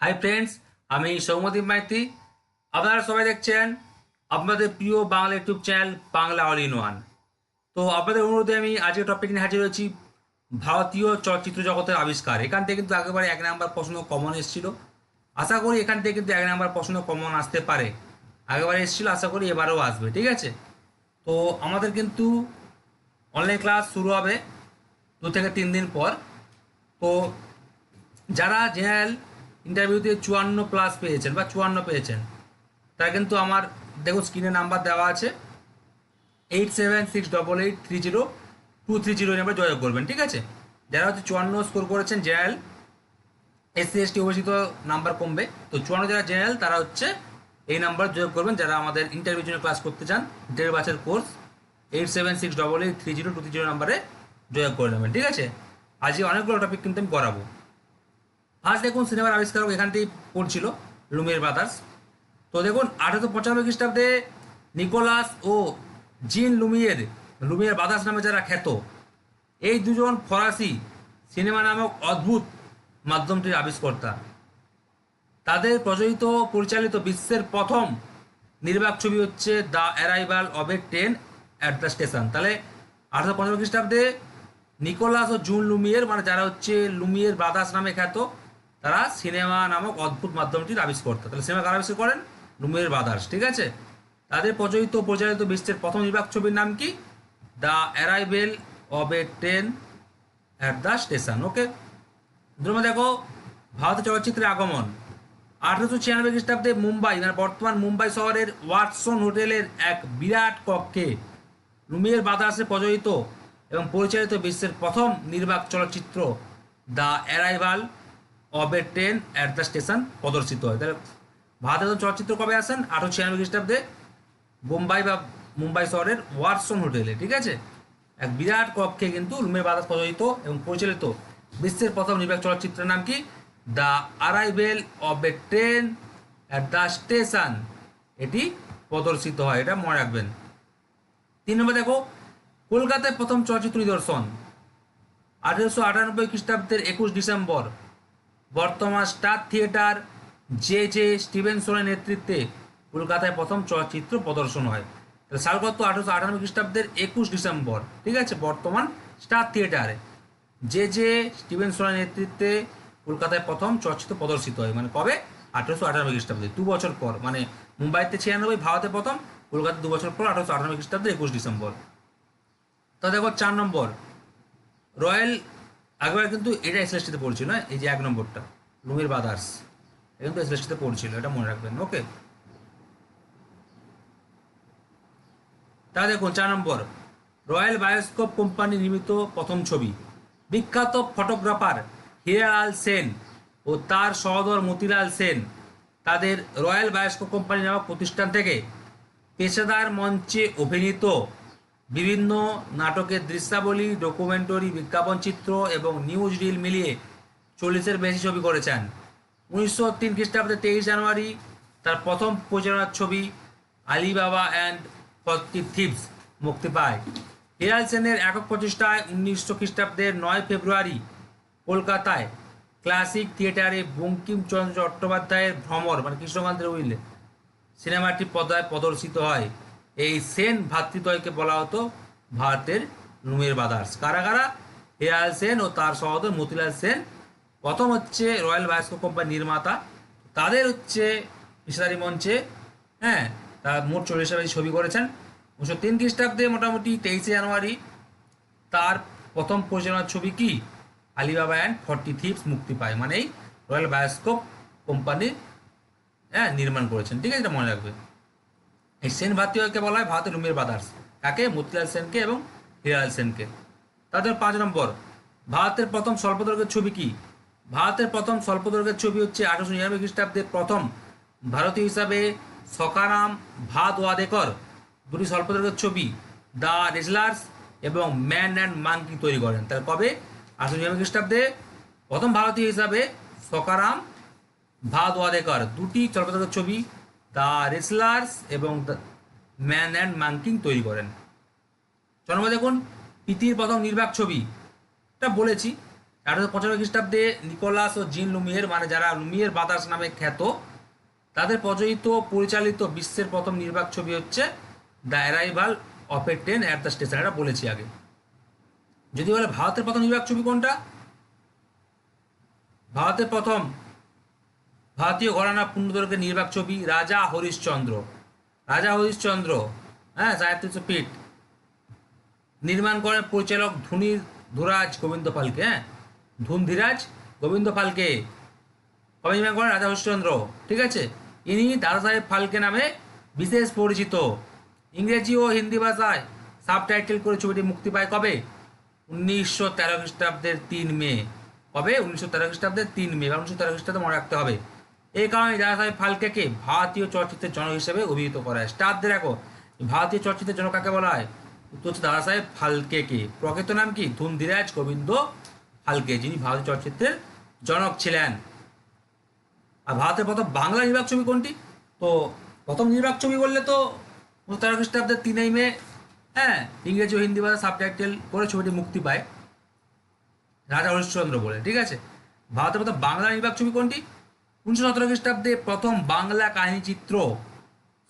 Hi friends আমি সৌমদীপ মাইতি। আপনারা সবাই দেখছেন আপনাদের প্রিয় Bangla YouTube channel Bangla all in one. তো আপনাদের অনুরোধে আমি আজকের টপিক নিয়ে হাজির হয়েছি ভারতীয় চলচ্চিত্র জগতের আবিষ্কার। এখান থেকে কিন্তু একেবারে এক নাম্বার প্রশ্ন কমন এসেছিল। আশা করি এখান থেকে কিন্তু এক নাম্বার প্রশ্ন কমন আসতে পারে। আগেবারে এসেছিল, আশা করি এবারেও আসবে, ঠিক আছে? তো আমাদের কিন্তু অনলাইন ক্লাস শুরু হবে দু থেকে তিন দিন পর। তো যারা জেনারেল ইন্টারভিউতে চুয়ান্ন প্লাস পেয়েছেন বা চুয়ান্ন পেয়েছেন। তারা কিন্তু আমার, দেখুন স্ক্রিনে নাম্বার দেওয়া আছে। Eight seven six double eight three zero two three zero number যোগাযোগ করবেন, ঠিক আছে? যারা হচ্ছে চুয়ান্ন স্কোর করেছেন জেনারেল এসসি এসটি অবস্থিত নাম্বার কমবে। তো চুয়ান্ন যারা জেনারেল, তারা হচ্ছে এই নাম্বার যোগাযোগ করবেন। যারা আমাদের ইন্টারভিউ জন্য ক্লাস করতে চান, দেড় বছর course eight seven six double eight three zero two three zero নাম্বারে যোগাযোগ করে নেবেন, ঠিক আছে? আজকে অনেকগুলো টপিক কিন্তু আমি করাবো। আজ দেখুন সিনেমার আবিষ্কারক এখান পড়ছিল লুমিয়ার ব্রাদার্স তো দেখুন, আঠারোশো পঁচানব্বই খ্রিস্টাব্দে নিকোলাস ও জিন লুমিয়ের লুমিয়ার ব্রাদার্স নামে যারা খ্যাত, এই দুজন ফরাসি সিনেমা নামক অদ্ভুত মাধ্যমটির আবিষ্কর্তা। তাদের প্রযোজিত পরিচালিত বিশ্বের প্রথম নির্বাক ছবি হচ্ছে the arrival of a train at the station তাহলে আঠারোশো পঁচানব্বই খ্রিস্টাব্দে নিকোলাস ও জুন লুমিয়ের মানে যারা হচ্ছে লুমিয়ের ব্রাদার্স নামে খ্যাত তারা সিনেমা নামক অদ্ভুত মাধ্যমটির আবিষ্কর্তা তাহলে সিনেমা কারা আবিষ্কার করেন? লুমিয়ের বাদার্স, ঠিক আছে? তাদের প্রচলিত পরিচালিত বিশ্বের প্রথম নির্বাক ছবির নাম কি? The arrival of a train at the station, okay? ধরুন দেখো, ভারতের চলচ্চিত্রের আগমন। আঠারোশো ছিয়ানব্বই খ্রিস্টাব্দে মুম্বাই মানে বর্তমান মুম্বাই শহরের ওয়াটসন হোটেলের এক বিরাট কক্ষে লুমিয়ের বাদাসে প্রযোজিত এবং পরিচালিত বিশ্বের প্রথম নির্বাক চলচ্চিত্র the arrival a train at the station প্রদর্শিত হয়। তাহলে ভারতের চলচ্চিত্র কবে আসেন? আঠারোশো ছিয়ানব্বই খ্রিস্টাব্দে বোম্বাই বা মুম্বাই শহরের ওয়াটসন হোটেলে, ঠিক আছে? এক বিরাট কক্ষে কিন্তু লুমিয়ার বাদাস প্রযোজিত এবং পরিচালিত বিশ্বের প্রথম নির্বাক চলচ্চিত্রের নাম কি? The arrival of a train at the station এটি প্রদর্শিত হয়, এটা মনে রাখবেন। তিন নম্বর দেখো, কলকাতায় প্রথম চলচ্চিত্র নিদর্শন। আঠেরোশো আটানব্বই খ্রিস্টাব্দের একুশ ডিসেম্বর। বর্তমান স্টার থিয়েটার জে জে স্টিভেনসনের নেতৃত্বে কলকাতায় প্রথম চলচ্চিত্র প্রদর্শন হয়। তাহলে সাল কত আঠেরোশো আটানব্বই খ্রিস্টাব্দের একুশ ডিসেম্বর, ঠিক আছে? বর্তমান স্টার থিয়েটারে। যে যে স্টিভেনসনের নেতৃত্বে কলকাতায় প্রথম চলচ্চিত্র প্রদর্শিত হয়। মানে কবে? আঠেরোশো আটানব্বই খ্রিস্টাব্দে, দু বছর পর। মানে মুম্বাইতে ছিয়ানব্বই, ভারতে প্রথম কলকাতা দু বছর পর আঠারোশো আটানব্বই খ্রিস্টাব্দে একুশ ডিসেম্বর। তো দেখো চার নম্বর, রয়্যাল একবার কিন্তু এটা এসএসটিতে পড়ছিল না এই যে এক নম্বরটা লুমির বাদার্স এটা কিন্তু এসএসটিতে পড়ছিল, এটা মনে রাখবেন, ওকে? তা দেখুন, চার নম্বর। রয়্যাল বায়োস্কোপ কোম্পানি নির্মিত প্রথম ছবি। বিখ্যাত ফটোগ্রাফার হিরালাল সেন ও তার সহদর মতিলাল সেন তাদের রয়্যাল বায়োস্কোপ কোম্পানি নামক প্রতিষ্ঠান থেকে পেশাদার মঞ্চে অভিনীত বিভিন্ন নাটকের দৃশ্যাবলী ডকুমেন্টারি বিজ্ঞাপন চিত্র এবং নিউজ রিল মিলিয়ে চল্লিশের বেশি ছবি করেছেন। উনিশশো তিন খ্রিস্টাব্দে তেইশ জানুয়ারি তার প্রথম পরিচালনার ছবি আলিবাবা অ্যান্ড ফর্টি থিপস মুক্তি পায়। হিরাল সেনের একক প্রচেষ্টায় উনিশশো খ্রিস্টাব্দের নয় ফেব্রুয়ারি কলকাতায় ক্লাসিক থিয়েটারে বঙ্কিমচন্দ্র চট্টোপাধ্যায়ের ভ্রমর মানে কৃষ্ণকান্তের উইলে সিনেমাটি পর্দায় প্রদর্শিত হয়। এই সেন ভ্রাতৃদ্বয়কে বলা হতো ভারতের লুমের বাদার্স। কারা কারা? হেয়াল সেন ও তার সহোদর মতিলাল সেন। প্রথম হচ্ছে রয়্যাল বায়োস্কোপ কোম্পানি নির্মাতা। তাদের হচ্ছে পেশাদারি মঞ্চে হ্যাঁ তারা মোট চল্লিশ বেশি ছবি করেছেন। উনিশশো তিন খ্রিস্টাব্দে মোটামুটি তেইশে জানুয়ারি তার প্রথম পরিচালনার ছবি কি? আলিবাবা অ্যান্ড ফর্টি থিপস মুক্তি পায়। মানে এই রয়্যাল বায়োস্কোপ কোম্পানি হ্যাঁ নির্মাণ করেছেন। ঠিক আছে, এটা মনে রাখবে। এই সেন ভারতীয়কে বলা হয় ভারতের রুমের বাদার্স কাকে? মতিলাল সেনকে এবং হিরালাল সেনকে। তাদের পাঁচ নম্বর, ভারতের প্রথম স্বল্পদৈর্ঘ্যের ছবি কি? ভারতের প্রথম স্বল্পদৈর্ঘ্যের ছবি হচ্ছে আঠারোশো নিরানব্বই খ্রিস্টাব্দের প্রথম ভারতীয় হিসাবে সকারাম ভাদ ওয়াদেকর দুটি স্বল্পদৈর্ঘ্যের ছবি, দ্য রেজলার্স এবং ম্যান অ্যান্ড মাঙ্কি তৈরি করেন। তার কবে? আঠারোশো নিরানব্বই খ্রিস্টাব্দে প্রথম ভারতীয় হিসাবে সকারাম ভাদ ওয়াদেকর দুটি চলচ্চিত্র ছবি দ্য রেসলার্স এবং দ্য ম্যান অ্যান্ড মাঙ্কিং তৈরি করেন। জন্ম দেখুন পৃথিবীর প্রথম নির্বাক ছবি। এটা বলেছি, আঠারোশো পঁচানব্বই খ্রিস্টাব্দে নিকোলাস ও জিন লুমিয়ের মানে যারা লুমিয়ের বাতাস নামে খ্যাত, তাদের প্রযোজিত পরিচালিত বিশ্বের প্রথম নির্বাক ছবি হচ্ছে the arrival of a train at the station. এটা বলেছি আগে। যদি বলে ভারতের প্রথম নির্বাক ছবি কোনটা? ভারতের প্রথম ভারতীয় ঘরানা পূর্ণদৈর্ঘ্যের নির্বাক ছবি রাজা হরিশ্চন্দ্র। রাজা হরিশ্চন্দ্র হ্যাঁ সাহিত্য পিঠ। নির্মাণ করেন পরিচালক ধুনির ধুরাজ গোবিন্দ পালকে হ্যাঁ ধুনধীরাজ গোবিন্দ পালকে। কবে নির্মাণ করেন? রাজা হরিশ্চন্দ্র, ঠিক আছে? ইনি দাদা সাহেব ফালকে নামে বিশেষ পরিচিত। ইংরেজি ও হিন্দি ভাষায় সাবটাইটেল করে ছবিটি মুক্তি পায় কবে? উনিশশো তেরো খ্রিস্টাব্দের তিন মে। কবে? উনিশশো তেরো খ্রিস্টাব্দের তিন মে বা উনিশশো তেরো খ্রিস্টাব্দে মনে রাখতে হবে। এই কারণে দাদা সাহেব ফালকেকে ভারতীয় চলচ্চিত্রের জনক হিসেবে অভিহিত করা হয়। স্টারদের দেখো ভারতীয় চলচ্চিত্রের জনক কাকে বলা হয়? উত্তর হচ্ছে দাদা সাহেব ফালকেকে। প্রকৃত নাম কি? ধুনধীরাজ গোবিন্দ ফালকে, যিনি ভারতীয় চলচ্চিত্রের জনক ছিলেন। আর ভারতের প্রথম বাংলা নির্বাক ছবি কোনটি? তো প্রথম নির্বাক ছবি বললে তো তেরো খ্রিস্টাব্দের তিনই মে হ্যাঁ ইংরেজি ও হিন্দি ভাষা সাবটাইটেল করে ছবিটি মুক্তি পায়। রাজা হরিশ্চন্দ্র বলে, ঠিক আছে? ভারতের প্রথম বাংলা নির্বাক ছবি কোনটি? উনিশশো সতেরো খ্রিস্টাব্দে প্রথম বাংলা কাহিনী চিত্র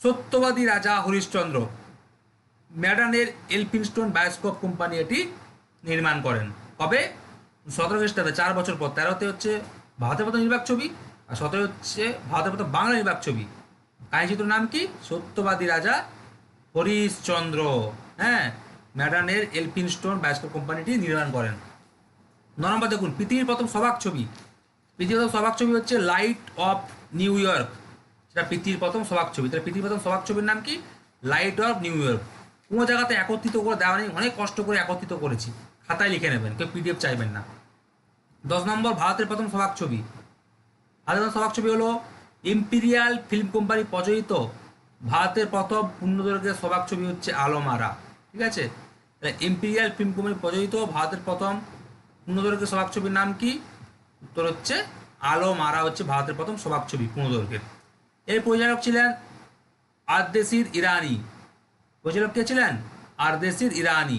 সত্যবাদী রাজা হরিশ্চন্দ্র ম্যাডানের এলফিনস্টোন বায়োস্কোপ কোম্পানি এটি নির্মাণ করেন। কবে? সতেরো খ্রিস্টাব্দে, চার বছর পর। তেরোতে হচ্ছে ভারতের প্রথম নির্বাক ছবি আর সতেরো হচ্ছে ভারতের প্রথম বাংলা নির্বাক ছবি। কাহিনীচিত্র নাম কি? সত্যবাদী রাজা হরিশচন্দ্র। হ্যাঁ ম্যাডানের এলফিনস্টোন বায়োস্কোপ কোম্পানিটি নির্মাণ করেন। ন নম্বর দেখুন, পৃথিবীর প্রথম সবাক ছবি। পৃথিবীর সবাক ছবি হচ্ছে লাইট অফ নিউ ইয়র্ক সেটা পৃথিবীর প্রথম সবাক ছবি তাহলে পৃথিবীর প্রথম সবাক ছবির নাম কি? লাইট অফ নিউ ইয়র্ক কোনো জায়গাতে একত্রিত করে দেওয়া নেই। অনেক কষ্ট করে একত্রিত করেছি। খাতায় লিখে নেবেন, কেউ পিডিএফ চাইবেন না। দশ নম্বর, ভারতের প্রথম সবাক ছবি ভারতের সবাক ছবি হলো ইম্পিরিয়াল ফিল্ম কোম্পানি প্রযোজিত ভারতের প্রথম পূর্ণদৈর্ঘ্যের সবাক ছবি হচ্ছে আলোমারা। ঠিক আছে? ইম্পিরিয়াল ফিল্ম কোম্পানি প্রযোজিত ভারতের প্রথম পূর্ণদৈর্ঘ্যের সবাক ছবির নাম কি? উত্তর হচ্ছে আলো, মারা হচ্ছে ভারতের প্রথম সবাক ছবি পূর্ণদৈর্ঘ্যের এর পরিচালক ছিলেন আরদেশির ইরানি। পরিচালক কে ছিলেন? আরদেশির ইরানি।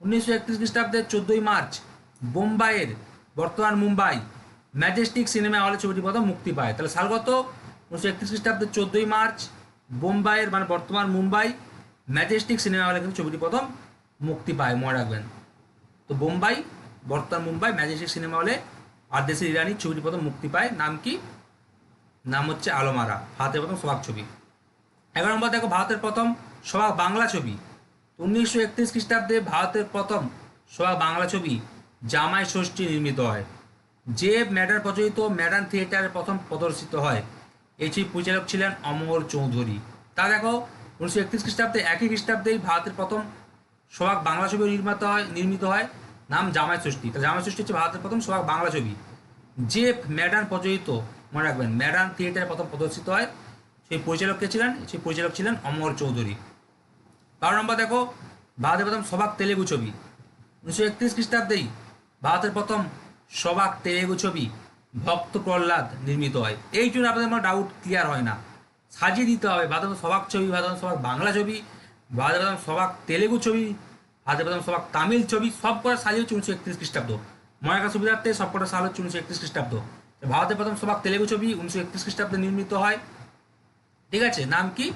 উনিশশো একত্রিশ খ্রিস্টাব্দের চোদ্দোই মার্চ, বোম্বাইয়ের বর্তমান মুম্বাই ম্যাজেস্টিক সিনেমা হলে ছবিটি প্রথম মুক্তি পায়। তাহলে সালগত উনিশশো একত্রিশ খ্রিস্টাব্দের চোদ্দোই মার্চ, বোম্বাইয়ের মানে বর্তমান মুম্বাই ম্যাজেস্টিক সিনেমা হলে কিন্তু ছবিটি প্রথম মুক্তি পায়, মনে রাখবেন। তো বোম্বাই, বর্তমান মুম্বাই ম্যাজেস্টিক সিনেমা হলে আর দেশের ইরানি ছবিটি প্রথম মুক্তি পায়। নাম কি? নাম হচ্ছে আলোমারা। ভারতের প্রথম সবাক ছবি। এগারো নম্বর দেখো, ভারতের প্রথম সবাক বাংলা ছবি। উনিশশো একত্রিশ খ্রিস্টাব্দে ভারতের প্রথম সবাক বাংলা ছবি জামাই ষষ্ঠী নির্মিত হয়। যে ম্যাডার প্রচলিত ম্যাডান থিয়েটারে প্রথম প্রদর্শিত হয়, এই ছবি পরিচালক ছিলেন অমর চৌধুরী। তা দেখো, উনিশশো একত্রিশ খ্রিস্টাব্দে একই খ্রিস্টাব্দেই ভারতের প্রথম সোহাগ বাংলা ছবি নির্মিত হয় নির্মিত হয়। নাম জামাই ষষ্ঠী। তা জামাই ষষ্ঠী হচ্ছে ভারতের প্রথম সোহাগ বাংলা ছবি। যে ম্যাডান প্রচলিত মনে রাখবেন ম্যাডান থিয়েটারে প্রথম প্রদর্শিত হয় সেই পরিচালক কে ছিলেন? সেই পরিচালক ছিলেন অমর চৌধুরী। বারো নম্বর দেখো, ভারতের প্রথম সবাক তেলেগু ছবি। উনিশশো একত্রিশ খ্রিস্টাব্দেই ভারতের প্রথম সবাক তেলেগু ছবি, ভক্ত প্রহ্লাদ নির্মিত হয়। এই জন্য আপনাদের আমার ডাউট ক্লিয়ার হয় না। সাজিয়ে দিতে হবে, ভারতের সবাক ছবি, ভারতের সবাক বাংলা ছবি, ভারতের প্রথম সবাক তেলেগু ছবি প্রথম সবাক তামিল ছবি, সব কটা সাজিয়ে হচ্ছে উনিশশো একত্রিশ খ্রিস্টাব্দ। মনে রাখার সুবিধার্থে সব কটা সাল হচ্ছে উনিশশো একত্রিশ খ্রিস্টাব্দ। ভারতের প্রথম সবাক তেলেগু ছবি উনিশশো একত্রিশ খ্রিস্টাব্দে নির্মিত হয়। ঠিক আছে, নাম কি?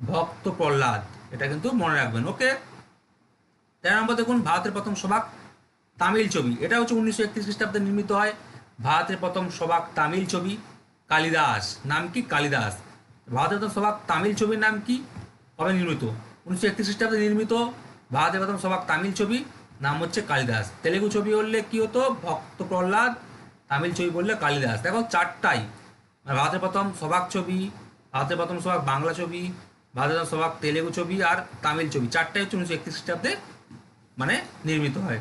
ভক্ত প্রহ্লাদ। এটা কিন্তু মনে রাখবেন, ওকে? তেরো নম্বর দেখুন ভারতের প্রথম সবাক তামিল ছবি। এটা হচ্ছে উনিশশো একত্রিশ খ্রিস্টাব্দে নির্মিত হয়। ভারতের প্রথম সবাক তামিল ছবি, কালিদাস। নাম কি? কালিদাস। ভারতের প্রথম সবাক তামিল ছবির নাম কি? কবে নির্মিত? উনিশশো একত্রিশ খ্রিস্টাব্দে নির্মিত ভারতের প্রথম সবাক তামিল ছবি, নাম হচ্ছে কালিদাস। তেলেগু ছবি বললে কি হতো? ভক্ত প্রহ্লাদ, তামিল ছবি বললে কালিদাস। দেখো চারটাই। ভারতের প্রথম সবাক ছবি, ভারতের প্রথম সবাক বাংলা ছবি, ভারতের প্রথম সবাক তেলেগু ছবি আর তামিল ছবি। চারটাই হচ্ছে উনিশশো একত্রিশ খ্রিস্টাব্দে মানে নির্মিত হয়।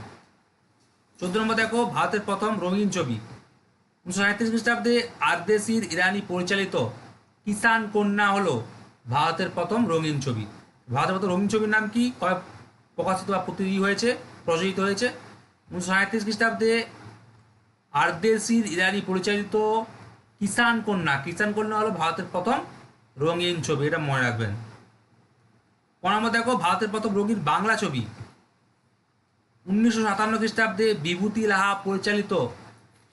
চোদ্দ নম্বর দেখো, ভারতের প্রথম রঙিন ছবি। উনিশশো সাঁত্রিশ খ্রিস্টাব্দে আরদেশির ইরানি পরিচালিত কিষান কন্যা হলো ভারতের প্রথম রঙিন ছবি। ভারতের প্রথম রঙিন ছবির নাম কি? প্রকাশিত বা প্রতিনিধি হয়েছে প্রচলিত হয়েছে। উনিশশো সাঁত্রিশ খ্রিস্টাব্দে আরদেশির ইরানি পরিচালিত কিষান কন্যা কিষান কন্যা হলো ভারতের প্রথম রঙিন ছবি, এটা মনে রাখবেন। পনেরো দেখো, ভারতের প্রথম রঙিন বাংলা ছবি। উনিশশো সাতান্ন খ্রিস্টাব্দে বিভূতি লাহা পরিচালিত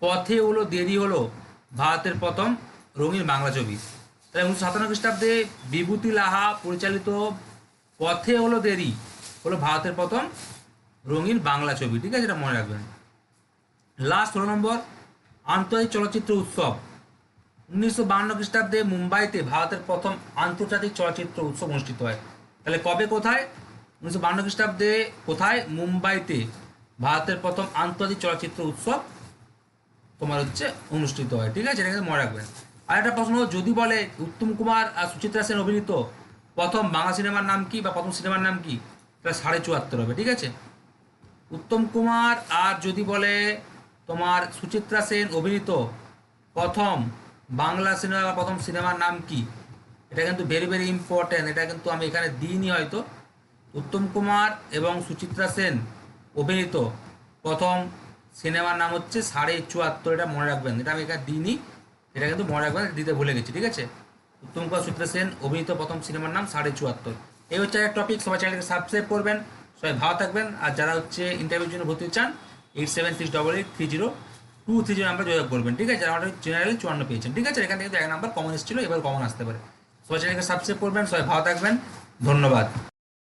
পথে হলো, দেরি হলো, ভারতের প্রথম রঙিন বাংলা ছবি। তাহলে উনিশশো সাতান্ন খ্রিস্টাব্দে বিভূতি লাহা পরিচালিত পথে হলো, দেরি। হলো ভারতের প্রথম রঙিন বাংলা ছবি, ঠিক আছে? এটা মনে রাখবেন। লাস্ট ষোলো নম্বর আন্তর্জাতিক চলচ্চিত্র উৎসব। উনিশশো বান্ন খ্রিস্টাব্দে মুম্বাইতে ভারতের প্রথম আন্তর্জাতিক চলচ্চিত্র উৎসব অনুষ্ঠিত হয়। তাহলে কবে কোথায়? উনিশশো বান্ন খ্রিস্টাব্দে কোথায়? মুম্বাইতে ভারতের প্রথম আন্তর্জাতিক চলচ্চিত্র উৎসব তোমার হচ্ছে অনুষ্ঠিত হয়, ঠিক আছে? এটা মনে রাখবেন। আর একটা প্রশ্ন, যদি বলে উত্তম কুমার আর সুচিত্রা সেন অভিনীত প্রথম বাংলা সিনেমার নাম কি বা প্রথম সিনেমার নাম কি? তাহলে সাড়ে চুয়াত্তর হবে, ঠিক আছে? উত্তম কুমার আর যদি বলে তোমার সুচিত্রা সেন অভিনীত প্রথম বাংলা সিনেমা বা প্রথম সিনেমার নাম কি? এটা কিন্তু ভেরি ভেরি ইম্পর্ট্যান্ট এটা কিন্তু আমি এখানে দিইনি হয়তো। উত্তম কুমার এবং সুচিত্রা সেন অভিনীত প্রথম সিনেমার নাম হচ্ছে সাড়ে চুয়াত্তর। এটা মনে রাখবেন। এটা আমি এখানে দিইনি। এটা কিন্তু মনে রাখবেন, দিতে ভুলে গেছি, ঠিক আছে? উত্তম কুমার, সুচিত্রা সেন অভিনীত প্রথম সিনেমার নাম সাড়ে চুয়াত্তর। এই হচ্ছে একটা টপিক সবাই চ্যানেলকে সাবস্ক্রাইব করবেন, সবাই ভালো থাকবেন। আর যারা হচ্ছে ইন্টারভিউর জন্য ভর্তি চান eight seven six double eight three zero two three zero number যোগাযোগ করবেন, ঠিক আছে? আমাদের জেনারেল চুয়ান্ন পেয়েছেন, ঠিক আছে? এখান থেকে এক নাম্বার কমন এসেছিল, এবার কমন আসতে পারে। সবাই চ্যানেলকে সাবস্ক্রাইব করবেন, সবাই ভালো থাকবেন। ধন্যবাদ।